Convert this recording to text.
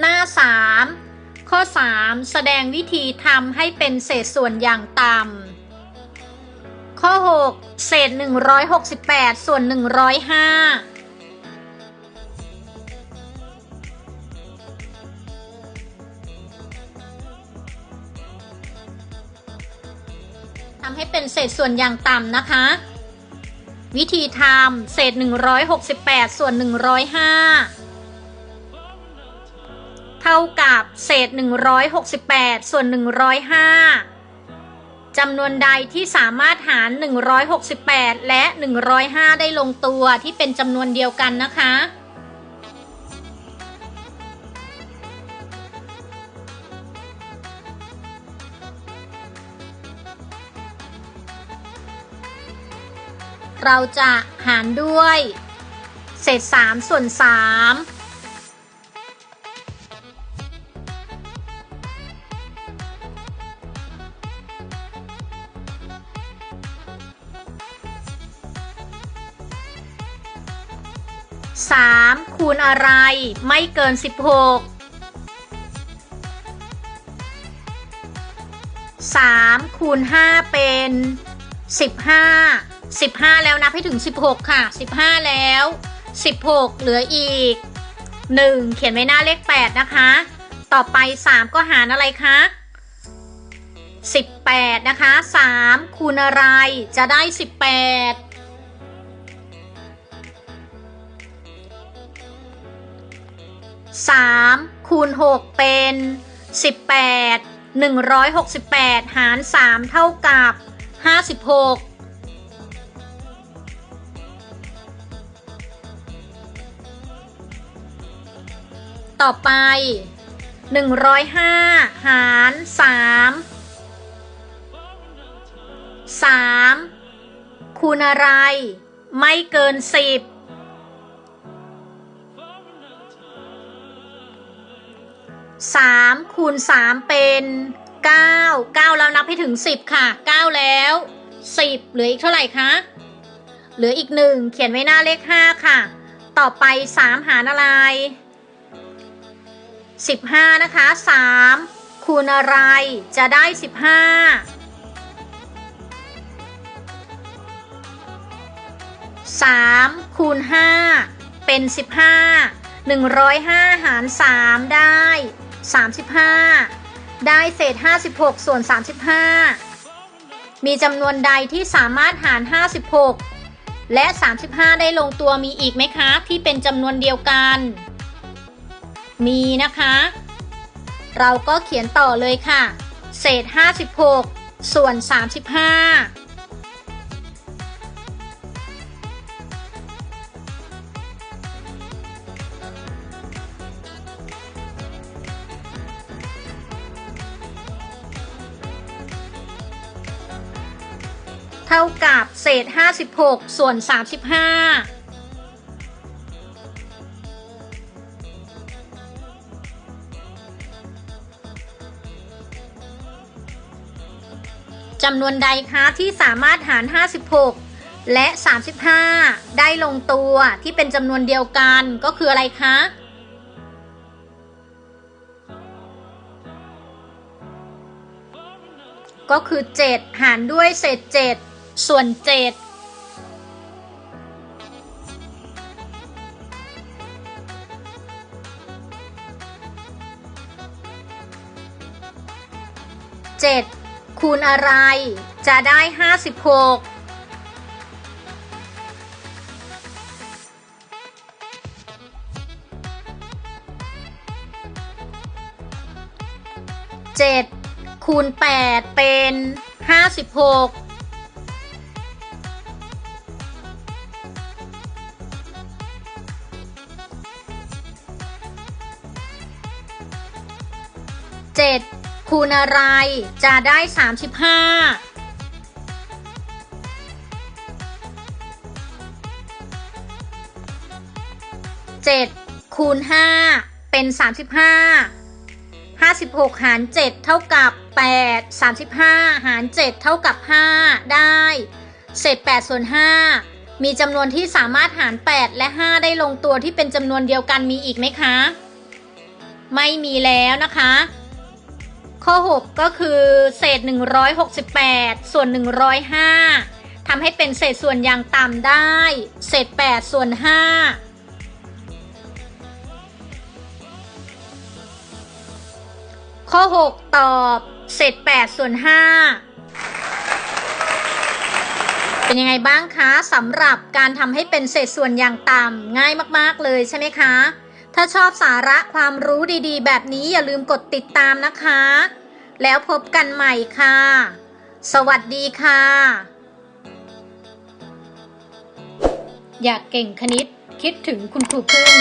หน้า 3 ข้อ 3 แสดงวิธีทำให้เป็นเศษส่วนอย่างต่ำข้อ 6 เศษ 168 ส่วน 105ทำให้เป็นเศษส่วนอย่างต่ำนะคะ วิธีทำเศษ 168 ส่วน 105 เท่ากับเศษ 168 ส่วน 105จำนวนใดที่สามารถหาร 168 และ 105 ได้ลงตัวที่เป็นจำนวนเดียวกันนะคะ เราจะหารด้วย เศษ 3 ส่วน 3 3 คูณอะไรไม่เกิน 16 3 คูณ 5 เป็น 15 15 แล้วนับให้ถึง 16 ค่ะ 15 แล้ว 16 เหลืออีก 1 เขียนไว้หน้าเลข 8 นะคะ ต่อไป 3 ก็หารอะไรคะ 18 นะคะ 3 คูณอะไรจะได้ 18 3คูณ6เป็น 18 168 หาร 3 เท่ากับ 56ต่อไป 105 หาร 3 3 คูณอะไร ไม่เกิน 10 3คูณ3เป็น9 9แล้วนับให้ถึง10ค่ะ9แล้ว10เหลืออีกเท่าไหร่คะเหลืออีก1เขียนไว้หน้าเลข5ค่ะ ต่อไป3หารอะไร15นะคะ3คูณอะไรจะได้15 3คูณ5เป็น15 105หนึ่งร้อยห้าหาร3ได้ 35 ได้เศษ 56 ส่วน 35 มีจำนวนใดที่สามารถหาร 56 และ 35 ได้ลงตัวมีอีกไหมคะ ที่เป็นจำนวนเดียวกัน มีนะคะ เราก็เขียนต่อเลยค่ะ เศษ 56 ส่วน 35 เท่ากับเศษ 56 ส่วน 35จำนวนใดคะที่สามารถหาร 56 และ 35 ได้ลงตัวที่เป็นจำนวนเดียวกันก็คืออะไรคะ ก็คือ 7 หารด้วยเศษ 7 ส่วนเจ็ดเจ็ดคูณอะไร จะได้ห้าสิบหกเจ็ดคูณแปดเป็นห้าสิบหก 7 คูณอะไรจะได้ 35 7คูณ5เป็น35 56หาร7เท่ากับ8 35หาร7เท่ากับ5ได้ เศษ8ส่วน5มีจำนวนที่สามารถหาร8และ5ได้ลงตัวที่เป็นจำนวนเดียวกันมีอีกไหมคะ ไม่มีแล้วนะคะ ข้อ 6 ก็คือเศษ 168 ส่วน 105ทำให้เป็นเศษส่วนอย่างต่ำได้ เศษ 8 ส่วน 5ข้อ 6 ตอบเศษ8ส่วน 5 เป็นยังไงบ้างคะสำหรับการทำให้เป็นเศษส่วนอย่างต่ำง่ายมาก ๆ เลยใช่ไหมคะ ถ้าชอบสาระความรู้ดีๆ แบบนี้อย่าลืมกดติดตามนะคะ แล้วพบกันใหม่ค่ะ สวัสดีค่ะ อยากเก่งคณิตคิดถึงคุณครูพึ่ง